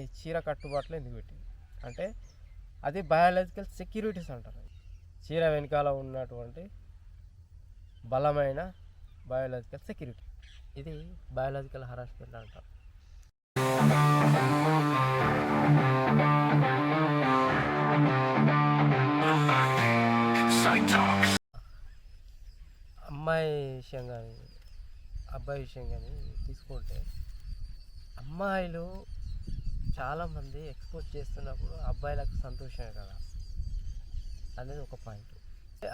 ఈ చీర కట్టుబాట్లు ఎందుకు పెట్టింది? అంటే అది బయాలజికల్ సెక్యూరిటీస్ అంటారు. చీర వెనకాల ఉన్నటువంటి బలమైన బయాలజికల్ సెక్యూరిటీ. ఇది బయాలజికల్ హరాస్మెంట్ అంటారు. అమ్మాయి విషయం కానీ అబ్బాయి విషయం కానీ తీసుకుంటే అమ్మాయిలు చాలామంది ఎక్స్పోజ్ చేస్తున్నప్పుడు అబ్బాయిలకు సంతోషమే కదా? అనేది ఒక పాయింట్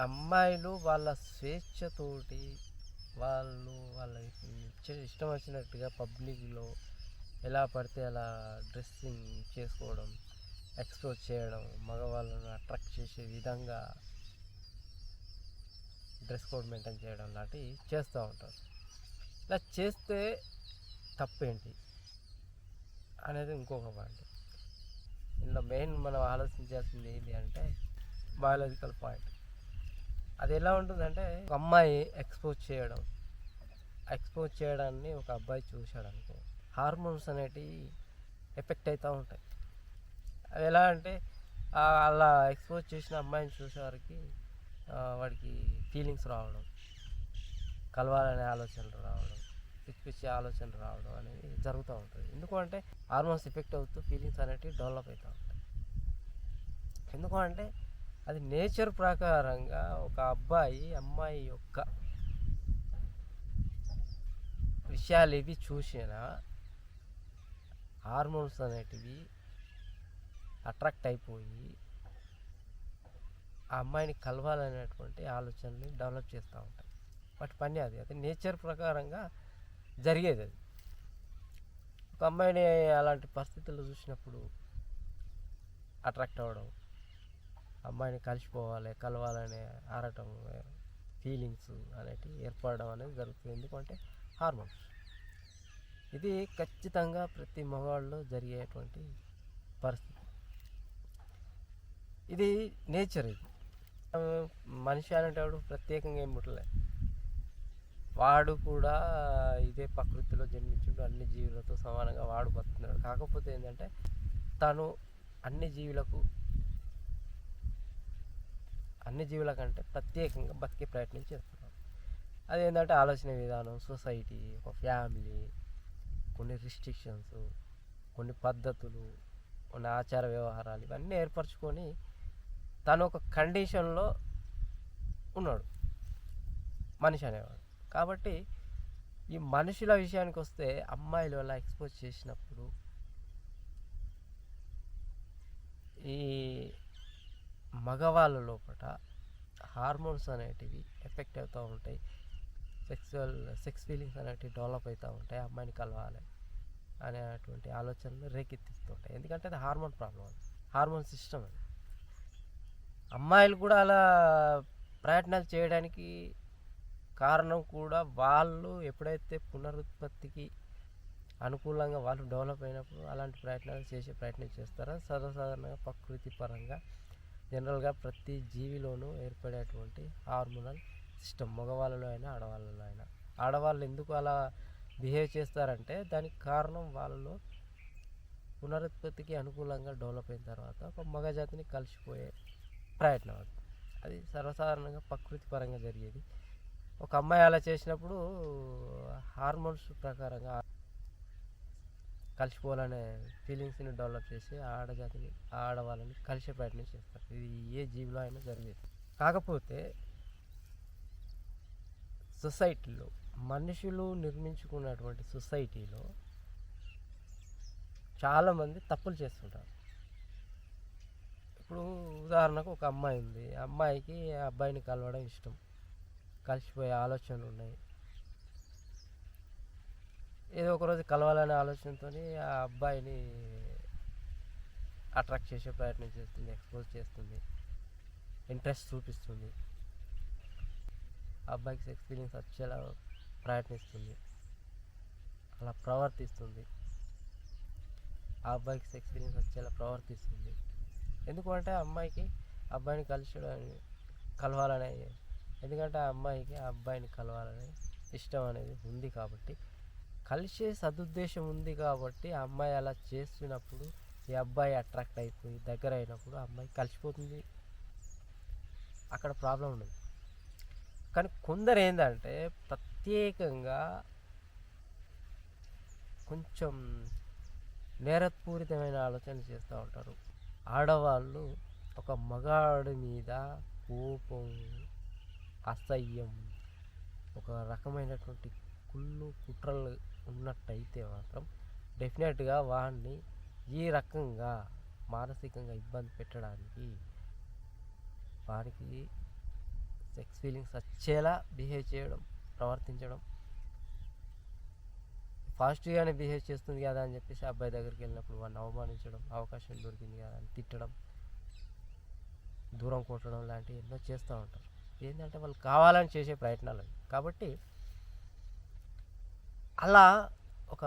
అమ్మాయిలు వాళ్ళ స్వేచ్ఛతోటి వాళ్ళు వాళ్ళ ఇష్టం వచ్చినట్టుగా పబ్లిక్లో ఎలా పడితే అలా డ్రెస్సింగ్ చేసుకోవడం ఎక్స్పోజ్ చేయడం మగవాళ్ళను అట్రాక్ట్ చేసే విధంగా డ్రెస్ కోడ్ మెయింటైన్ చేయడం లాంటివి చేస్తూ ఉంటారు. ఇలా చేస్తే తప్పేంటి? అనేది ఇంకొక పాయింట్. ఇందులో మెయిన్ మనం ఆలోచించాల్సింది ఏంటి అంటే బయాలజికల్ పాయింట్ అది ఎలా ఉంటుందంటే ఒక అమ్మాయి ఎక్స్పోజ్ చేయడం. ఎక్స్పోజ్ చేయడాన్ని ఒక అబ్బాయి చూశాడు అనుకో. హార్మోన్స్ అనేటివి ఎఫెక్ట్ అవుతూ ఉంటాయి. అవి ఎలా అంటే అలా ఎక్స్పోజ్ చేసిన అమ్మాయిని చూసేవారికి వాడికి ఫీలింగ్స్ రావడం. కలవాలనే ఆలోచనలు రావడం. పిచ్చి పిచ్చి ఆలోచనలు రావడం అనేది జరుగుతూ ఉంటుంది. ఎందుకు అంటే హార్మోన్స్ ఎఫెక్ట్ అవుతూ ఫీలింగ్స్ అనేటివి డెవలప్ అవుతూ ఉంటాయి. ఎందుకు అంటే అది నేచర్ ప్రకారంగా ఒక అబ్బాయి అమ్మాయి యొక్క విషయాలు ఇవి చూసినా హార్మోన్స్ అనేటివి అట్రాక్ట్ అయిపోయి ఆ అమ్మాయిని కలవాలనేటువంటి ఆలోచనని డెవలప్ చేస్తూ ఉంటాయి. వాటి పని అది. అది నేచర్ ప్రకారంగా జరిగేది అది. ఒక అమ్మాయిని అలాంటి పరిస్థితుల్లో చూసినప్పుడు అట్రాక్ట్ అవ్వడం అమ్మాయిని కలిసిపోవాలి కలవాలనే ఆరటం ఫీలింగ్స్ అనేటివి ఏర్పడడం అనేది జరుగుతుంది. ఎందుకంటే హార్మోన్స్ ఇది ఖచ్చితంగా ప్రతి మగవాళ్ళలో జరిగేటువంటి పరిస్థితి. ఇది నేచర్ ఇది. మనిషి అనేటప్పుడు ప్రత్యేకంగా ఏం పుట్టలేదు వాడు కూడా ఇదే ప్రకృతిలో జన్మించుండు అన్ని జీవులతో సమానంగా వాడు బతున్నాడు కాకపోతే ఏంటంటే తను అన్ని జీవులకు అన్ని జీవుల కంటే ప్రత్యేకంగా బతికే ప్రయత్నం చేస్తున్నాడు. అదేంటంటే ఆలోచన విధానం సొసైటీ ఒక ఫ్యామిలీ కొన్ని రిస్ట్రిక్షన్స్ కొన్ని పద్ధతులు కొన్ని ఆచార వ్యవహారాలు ఇవన్నీ ఏర్పరచుకొని తను ఒక కండిషన్లో ఉన్నాడు. మనిషి అనేవాడు. కాబట్టి ఈ మనుషుల విషయానికి వస్తే అమ్మాయిలు అలా ఎక్స్పోజ్ చేసినప్పుడు ఈ మగవాళ్ళ లోపల హార్మోన్స్ అనేటివి ఎఫెక్ట్ అవుతూ ఉంటాయి. సెక్సువల్ సెక్స్ ఫీలింగ్స్ అనేటివి డెవలప్ అవుతూ ఉంటాయి. అమ్మాయిని కలవాలి అనేటువంటి ఆలోచనలు రేకెత్తిస్తుంటాయి. ఎందుకంటే అది హార్మోన్ ప్రాబ్లం అది. హార్మోన్ సిస్టమ్ అది. అమ్మాయిలు కూడా అలా ప్రయత్నాలు చేయడానికి కారణం కూడా వాళ్ళు ఎప్పుడైతే పునరుత్పత్తికి అనుకూలంగా వాళ్ళు డెవలప్ అయినప్పుడు అలాంటి ప్రయత్నాలు చేసే ప్రయత్నం చేస్తారో సర్వసాధారణంగా ప్రకృతి పరంగా జనరల్గా ప్రతి జీవిలోనూ ఏర్పడేటువంటి హార్మోనల్ సిస్టమ్ మగవాళ్ళలో అయినా ఆడవాళ్ళలో అయినా. ఆడవాళ్ళు ఎందుకు అలా బిహేవ్ చేస్తారంటే దానికి కారణం వాళ్ళలో పునరుత్పత్తికి అనుకూలంగా డెవలప్ అయిన తర్వాత ఒక మగజాతిని కలిసిపోయే ప్రయత్నం అది. అది సర్వసాధారణంగా ప్రకృతి పరంగా జరిగేది. ఒక అమ్మాయి అలా చేసినప్పుడు హార్మోన్స్ ప్రకారంగా కలిసిపోవాలనే ఫీలింగ్స్ని డెవలప్ చేసి ఆడజాతిని ఆడవాళ్ళని కలిసే ప్రయత్నం చేస్తారు. ఇది ఏ జీవిలో అయినా జరిగేది. కాకపోతే సొసైటీలో మనుషులు నిర్మించుకున్నటువంటి సొసైటీలో చాలామంది తప్పులు చేస్తుంటారు. ఇప్పుడు ఉదాహరణకు ఒక అమ్మాయి ఉంది. అమ్మాయికి ఆ అబ్బాయిని కలవడం ఇష్టం. కలిసిపోయే ఆలోచనలు ఉన్నాయి. ఏదో ఒక రోజు కలవాలనే ఆలోచనతో ఆ అబ్బాయిని అట్రాక్ట్ చేసే ప్రయత్నం చేస్తుంది ఎక్స్పోజ్ చేస్తుంది ఇంట్రెస్ట్ చూపిస్తుంది. అబ్బాయికి సెక్స్ ఫీలింగ్స్ వచ్చేలా ప్రయత్నిస్తుంది. అలా ప్రవర్తిస్తుంది. ఆ అబ్బాయికి సెక్స్ ఫీలింగ్స్ వచ్చేలా ప్రవర్తిస్తుంది. ఎందుకు అంటే ఆ అమ్మాయికి ఆ అబ్బాయిని కలిసి కలవాలనే ఎందుకంటే ఆ అమ్మాయికి ఆ అబ్బాయిని కలవాలని ఇష్టం అనేది ఉంది కాబట్టి. కలిసే సదుద్దేశం ఉంది కాబట్టి ఆ అమ్మాయి అలా చేస్తున్నప్పుడు ఈ అబ్బాయి అట్రాక్ట్ అయిపోయి దగ్గర అయినప్పుడు ఆ అమ్మాయి కలిసిపోతుంది. అక్కడ ప్రాబ్లం ఉండదు. కానీ కొందరు ఏంటంటే ప్రత్యేకంగా కొంచెం నేరపూరితమైన ఆలోచనలు చేస్తూ ఉంటారు. ఆడవాళ్ళు ఒక మగాడి మీద కోపం అసహ్యం. ఒక రకమైనటువంటి కుళ్ళు కుట్రలు ఉన్నట్టయితే మాత్రం డెఫినెట్గా వాడిని ఈ రకంగా మానసికంగా ఇబ్బంది పెట్టడానికి వానికి సెక్స్ ఫీలింగ్స్ వచ్చేలా బిహేవ్ చేయడం ప్రవర్తించడం. ఫాస్ట్గానే బిహేవ్ చేస్తుంది కదా అని చెప్పేసి అబ్బాయి దగ్గరికి వెళ్ళినప్పుడు వాడిని అవమానించడం అవకాశం దొరికింది కదా అని తిట్టడం దూరం కొట్టడం లాంటివి ఎన్నో చేస్తూ ఉంటారు. ఏంటంటే వాళ్ళు కావాలని చేసే ప్రయత్నాలు కాబట్టి అలా ఒక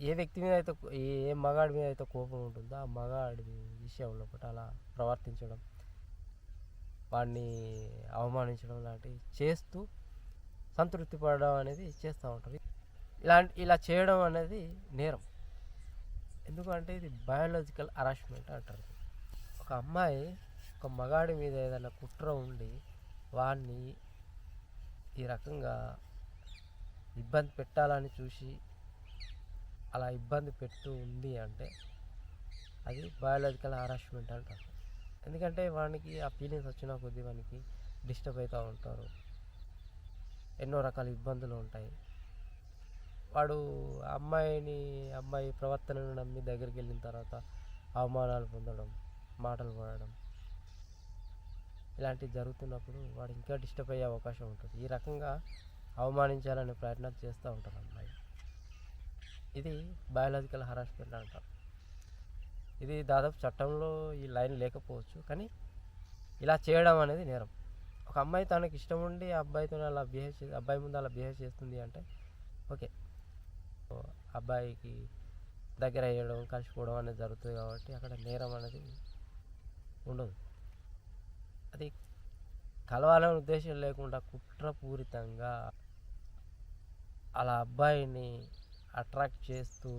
ఏ వ్యక్తి మీద అయితే ఏ మగాడి మీద అయితే కోపం ఉంటుందో ఆ మగాడి విషయంలో ఒకటి అలా ప్రవర్తించడం వాడిని అవమానించడం లాంటివి చేస్తూ సంతృప్తి పడడం అనేది చేస్తూ ఉంటారు. ఇలాంటి ఇలా చేయడం అనేది నేరం. ఎందుకంటే ఇది బయాలజికల్ హరాస్మెంట్ అంటారు. ఒక అమ్మాయి ఒక మగాడి మీద ఏదైనా కుట్ర ఉండి వాడిని ఈ రకంగా ఇబ్బంది పెట్టాలని చూసి అలా ఇబ్బంది పెడుతూ ఉంది అంటే అది బయాలజికల్ హారాస్మెంట్ అంటారు. ఎందుకంటే వానికి ఆ ఫీలింగ్స్ వచ్చిన కొద్దీ వానికి డిస్టర్బ్ అవుతూ ఉంటారు. ఎన్నో రకాల ఇబ్బందులు ఉంటాయి. వాడు అమ్మాయిని అమ్మాయి ప్రవర్తనను నమ్మి దగ్గరికి వెళ్ళిన తర్వాత అవమానాలు పొందడం మాటలు పడడం ఇలాంటివి జరుగుతున్నప్పుడు వాడు ఇంకా డిస్టర్బ్ అయ్యే అవకాశం ఉంటుంది. ఈ రకంగా అవమానించాలనే ప్రయత్నాలు చేస్తూ ఉంటారు అమ్మాయి. ఇది బయాలజికల్ హరాస్మెంట్ అంటారు. ఇది దాదాపు చట్టంలో ఈ లైన్ లేకపోవచ్చు కానీ ఇలా చేయడం అనేది నేరం. ఒక అమ్మాయి తనకి ఇష్టం ఉండి ఆ అబ్బాయితో అలా బిహేవ్ చే అబ్బాయి ముందు అలా బిహేవ్ చేస్తుంది అంటే ఓకే. అబ్బాయికి దగ్గర అయ్యడం కలిసిపోవడం అనేది జరుగుతుంది కాబట్టి అక్కడ నేరం అనేది ఉండదు. అది కలవాలనే ఉద్దేశం లేకుండా కుట్రపూరితంగా అలా అబ్బాయిని అట్రాక్ట్ చేస్తూ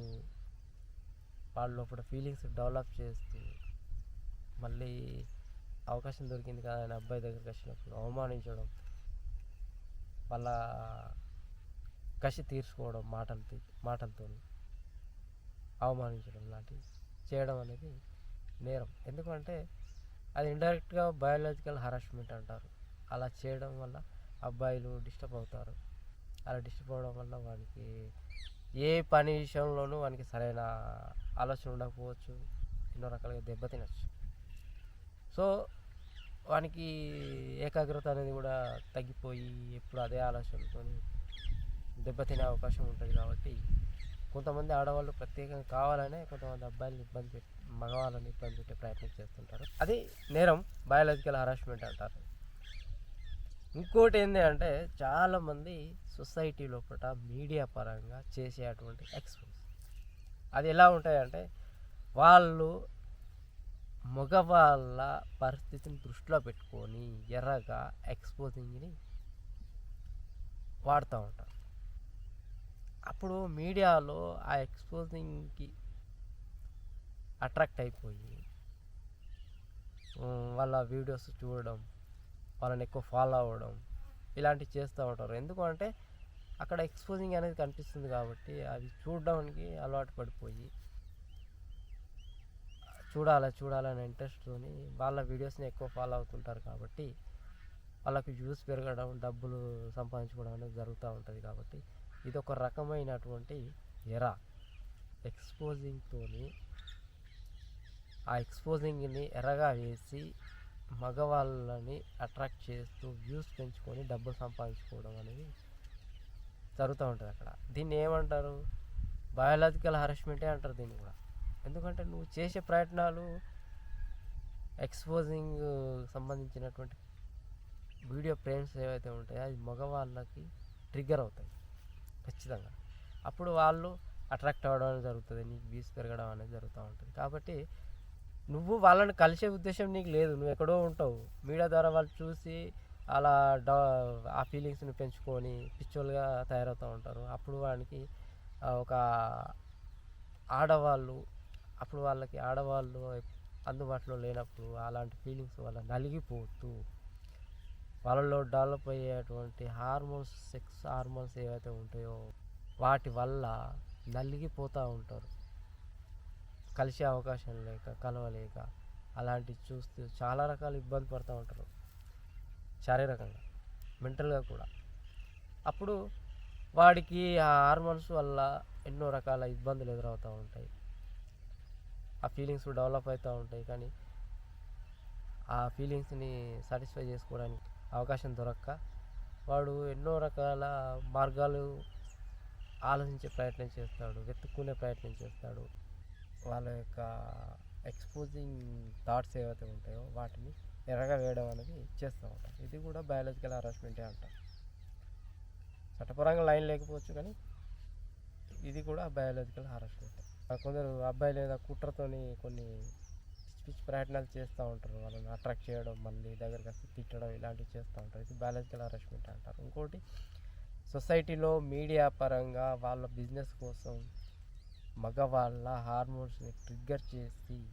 వాళ్ళ లోపల ఫీలింగ్స్ డెవలప్ చేస్తూ మళ్ళీ అవకాశం దొరికింది కదా అని అబ్బాయి దగ్గరికి వచ్చినప్పుడు అవమానించడం వాళ్ళ కసి తీర్చుకోవడం మాటలతో మాటలతో అవమానించడం లాంటివి చేయడం అనేది నేరం. ఎందుకంటే అది ఇండైరెక్ట్గా బయాలజికల్ హరాస్మెంట్ అంటారు. అలా చేయడం వల్ల అబ్బాయిలు డిస్టర్బ్ అవుతారు. అలా డిస్టర్బ్ అవడం వల్ల వానికి ఏ పని విషయంలోనూ వానికి సరైన ఆలోచన ఉండకపోవచ్చు. ఎన్నో రకాలుగా దెబ్బతినచ్చు సో వానికి ఏకాగ్రత అనేది కూడా తగ్గిపోయి ఎప్పుడు అదే ఆలోచనతో దెబ్బతినే అవకాశం ఉంటుంది కాబట్టి కొంతమంది ఆడవాళ్ళు ప్రత్యేకంగా కావాలనే కొంతమంది అబ్బాయిలు ఇబ్బంది పెట్టి మగవాళ్ళని ఇబ్బంది పెట్టే ప్రయత్నం చేస్తుంటారు. అది నేరం బయాలజికల్ హరాస్మెంట్ అంటారు. ఇంకోటి ఏంటి అంటే చాలామంది సొసైటీ లోపల మీడియా పరంగా చేసేటువంటి ఎక్స్పోజ్ అది ఎలా ఉంటాయంటే వాళ్ళు మగవాళ్ళ పరిస్థితిని దృష్టిలో పెట్టుకొని ఎర్రగా ఎక్స్పోజింగ్ని వాడుతూ ఉంటారు. అప్పుడు మీడియాలో ఆ ఎక్స్పోజింగ్కి అట్రాక్ట్ అయిపోయి వాళ్ళ వీడియోస్ చూడడం వాళ్ళని ఎక్కువ ఫాలో అవ్వడం ఇలాంటివి చేస్తూ ఉంటారు. ఎందుకంటే అక్కడ ఎక్స్పోజింగ్ అనేది కనిపిస్తుంది కాబట్టి అవి చూడడానికి అలవాటు పడిపోయి చూడాలి చూడాలనే ఇంట్రెస్ట్తోని వాళ్ళ వీడియోస్ని ఎక్కువ ఫాలో అవుతుంటారు కాబట్టి వాళ్ళకి వ్యూస్ పెరగడం డబ్బులు సంపాదించుకోవడం అనేది జరుగుతూ ఉంటుంది కాబట్టి ఇది ఒక రకమైనటువంటి ఎరా. ఎక్స్పోజింగ్తోని ఆ ఎక్స్పోజింగ్ని ఎర్రగా వేసి మగవాళ్ళని అట్రాక్ట్ చేస్తూ వ్యూస్ పెంచుకొని డబ్బులు సంపాదించుకోవడం అనేది జరుగుతూ ఉంటుంది అక్కడ. దీన్ని ఏమంటారు? బయాలజికల్ హరాస్మెంటే అంటారు దీన్ని కూడా. ఎందుకంటే నువ్వు చేసే ప్రయత్నాలు ఎక్స్పోజింగ్ సంబంధించినటువంటి వీడియో ఫ్రేమ్స్ ఏవైతే ఉంటాయో అది మగవాళ్ళకి ట్రిగ్గర్ అవుతాయి. ఖచ్చితంగా. అప్పుడు వాళ్ళు అట్రాక్ట్ అవ్వడం అనేది జరుగుతుంది నీకు వ్యూస్ పెరగడం అనేది జరుగుతూ ఉంటుంది. కాబట్టి నువ్వు వాళ్ళని కలిసే ఉద్దేశం నీకు లేదు. నువ్వు ఎక్కడో ఉంటావు. మీడియా ద్వారా వాళ్ళు చూసి అలా డా ఆ ఫీలింగ్స్ని పెంచుకొని పిచ్చోలుగా తయారవుతూ ఉంటారు. అప్పుడు వానికి ఒక ఆడవాళ్ళు అప్పుడు వాళ్ళకి ఆడవాళ్ళు అందుబాటులో లేనప్పుడు అలాంటి ఫీలింగ్స్ వల్ల నలిగిపోతూ వాళ్ళలో డెవలప్ అయ్యేటువంటి హార్మోన్స్ సెక్స్ హార్మోన్స్ ఏవైతే ఉంటాయో వాటి వల్ల నలిగిపోతూ ఉంటారు. కలిసే అవకాశం లేక కలవలేక అలాంటివి చూస్తూ చాలా రకాల ఇబ్బంది పడుతూ ఉంటారు. శారీరకంగా మెంటల్గా కూడా. అప్పుడు వాడికి ఆ హార్మోన్స్ వల్ల ఎన్నో రకాల ఇబ్బందులు ఎదురవుతూ ఉంటాయి. ఆ ఫీలింగ్స్ డెవలప్ అవుతూ ఉంటాయి. కానీ ఆ ఫీలింగ్స్ని సాటిస్ఫై చేసుకోవడానికి అవకాశం దొరక్క వాడు ఎన్నో రకాల మార్గాలు ఆలోచించే ప్రయత్నం చేస్తాడు వెతుక్కునే ప్రయత్నం చేస్తాడు. వాళ్ళ యొక్క ఎక్స్పోజింగ్ థాట్స్ ఏవైతే ఉంటాయో వాటిని ఎర్రగా వేయడం అనేది చేస్తూ ఉంటారు. ఇది కూడా బయాలజికల్ హరాస్మెంటే అంటారు. చట్టపరంగా లైన్ లేకపోవచ్చు కానీ ఇది కూడా బయాలజికల్ హరాస్మెంట్ కొందరు అబ్బాయి లేదా కుట్రతోని కొన్ని పిచ్చి పిచ్చి ప్రయత్నాలు చేస్తూ ఉంటారు. వాళ్ళని అట్రాక్ట్ చేయడం మళ్ళీ దగ్గరికి వస్తే తిట్టడం ఇలాంటివి చేస్తూ ఉంటారు. ఇది బయాలజికల్ హరాస్మెంట్ అంటారు. ఇంకోటి సొసైటీలో మీడియా పరంగా వాళ్ళ బిజినెస్ కోసం మగవాళ్ళ హార్మోన్స్ని ట్రిగ్గర్ చేసి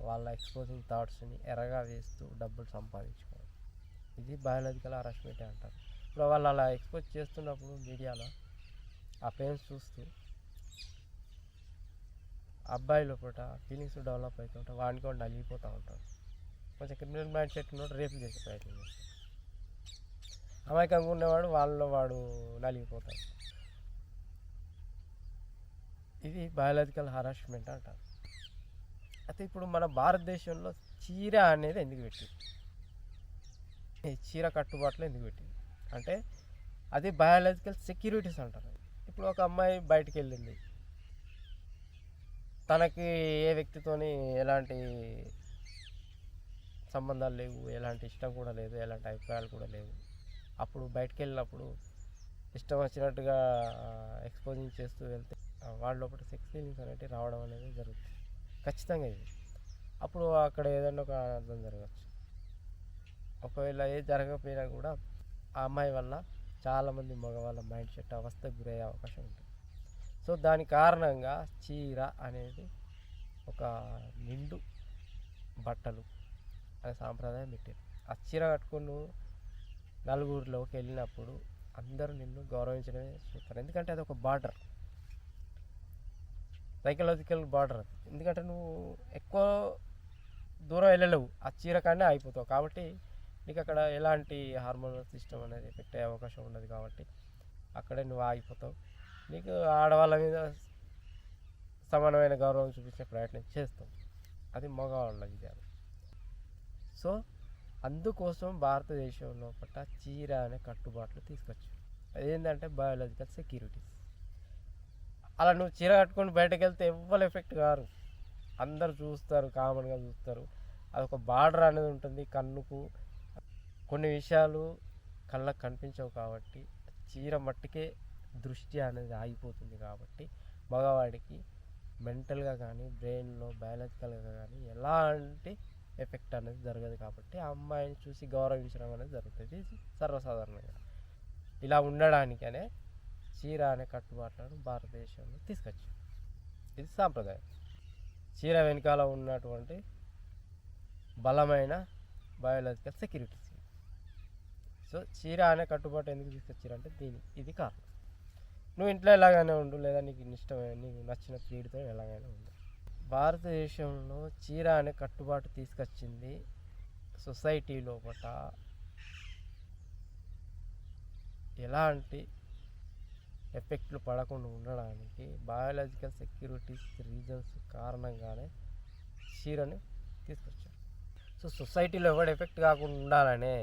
వాళ్ళ ఎక్స్పోజింగ్ థాట్స్ని ఎరగా వేస్తూ డబ్బులు సంపాదించుకోవడం. ఇది బయాలజికల్ హరాస్మెంట్ అంటారు. ఇప్పుడు వాళ్ళు అలా ఎక్స్పోజ్ చేస్తున్నప్పుడు మీడియాలో ఆ పెయిన్స్ చూస్తూ అబ్బాయిలు పూట ఫీలింగ్స్ డెవలప్ అవుతుంటాయి వాడికి వాడు నలిగిపోతూ ఉంటాడు కొంచెం క్రిమినల్ మైండ్ సెట్ ఉన్నాడు రేపు చేసే ప్రయత్నం చేస్తాడు. అమాయకంగా ఉన్నవాడు వాళ్ళలో వాడు నలిగిపోతాడు. ఇది బయాలజికల్ హరాస్మెంట్ అంటారు. అయితే ఇప్పుడు మన భారతదేశంలో చీర అనేది ఎందుకు పెట్టింది? ఈ చీర కట్టుబాట్లు ఎందుకు పెట్టింది? అంటే అది బయాలజికల్ సెక్యూరిటీస్ అంటారు. ఇప్పుడు ఒక అమ్మాయి బయటికి వెళ్ళింది. తనకి ఏ వ్యక్తితోని ఎలాంటి సంబంధాలు లేవు ఎలాంటి ఇష్టం కూడా లేదు ఎలాంటి అభిప్రాయాలు కూడా లేవు. అప్పుడు బయటకు వెళ్ళినప్పుడు ఇష్టం వచ్చినట్టుగా ఎక్స్పోజింగ్ చేస్తూ వెళ్తే వాళ్ళ లోపల సెక్స్ ఫీలింగ్స్ అనేవి రావడం అనేది జరుగుతుంది. ఖచ్చితంగా ఇది. అప్పుడు అక్కడ ఏదైనా ఒక అర్థం జరగచ్చు. ఒకవేళ ఏది జరగకపోయినా కూడా ఆ అమ్మాయి వల్ల చాలామంది మగవాళ్ళ మైండ్ సెట్ అవస్థకు గురయ్యే అవకాశం ఉంటుంది. సో దాని కారణంగా చీర అనేది ఒక నిండు బట్టలు అనే సాంప్రదాయం పెట్టారు. ఆ చీర కట్టుకుని నువ్వు నలుగురిలోకి వెళ్ళినప్పుడు అందరూ నిన్ను గౌరవించడమే చూస్తారు. ఎందుకంటే అది ఒక బార్డర్. సైకలాజికల్ బార్డర్ ఎందుకంటే నువ్వు ఎక్కువ దూరం వెళ్ళలేవు. ఆ చీర కానీ అయిపోతావు కాబట్టి నీకు అక్కడ ఎలాంటి హార్మోనల్ సిస్టమ్ అనేది ఎఫెక్ట్ అయ్యే అవకాశం ఉండదు కాబట్టి అక్కడే నువ్వు ఆగిపోతావు. నీకు ఆడవాళ్ళ మీద సమానమైన గౌరవం చూపించే ప్రయత్నం చేస్తావు. అది మగవాళ్ళ విధానం సో అందుకోసం భారతదేశం లోపల చీర అనే కట్టుబాట్లు తీసుకొచ్చు అదేంటంటే బయాలజికల్ సెక్యూరిటీస్ అలా నువ్వు చీర కట్టుకొని బయటకు వెళ్తే ఎవ్వరు ఎఫెక్ట్ కారు. అందరు చూస్తారు కామన్గా చూస్తారు. అదొక బార్డర్ అనేది ఉంటుంది కన్నుకు. కొన్ని విషయాలు కళ్ళకు కనిపించవు కాబట్టి చీర మట్టుకే దృష్టి అనేది ఆగిపోతుంది కాబట్టి మగవాడికి మెంటల్గా కానీ బ్రెయిన్లో బయాలజికల్గా కానీ ఎలాంటి ఎఫెక్ట్ అనేది జరగదు కాబట్టి ఆ అమ్మాయిని చూసి గౌరవించడం అనేది జరుగుతుంది. సర్వసాధారణంగా. ఇలా ఉండడానికనే చీర అనే కట్టుబాట్లను భారతదేశంలో తీసుకొచ్చు ఇది సాంప్రదాయం. చీర వెనకాల ఉన్నటువంటి బలమైన బయాలజికల్ సెక్యూరిటీస్ సో చీర అనే కట్టుబాటు ఎందుకు తీసుకొచ్చారంటే దీని ఇది కారణం. నువ్వు ఇంట్లో ఎలాగైనా ఉండు లేదా నీకు ఇష్టమైన నీకు నచ్చిన క్రీడతో ఎలాగైనా ఉండు. భారతదేశంలో చీర అనే కట్టుబాటు తీసుకొచ్చింది సొసైటీ లోపల ఎలాంటి ఎఫెక్ట్లు పడకుండా ఉండడానికి బయాలజికల్ సెక్యూరిటీస్ రీజన్స్ కారణంగానే చీరని తీసుకొచ్చారు. సో సొసైటీలో ఎవడు ఎఫెక్ట్ కాకుండా ఉండాలనే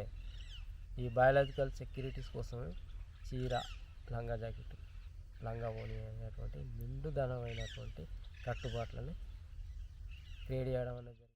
ఈ బయాలజికల్ సెక్యూరిటీస్ కోసమే చీర లంగా జాకెట్ లంగా ఓని అనేటువంటి నిండుదనమైనటువంటి కట్టుబాట్లను క్రియేట్ చేయడం అనేది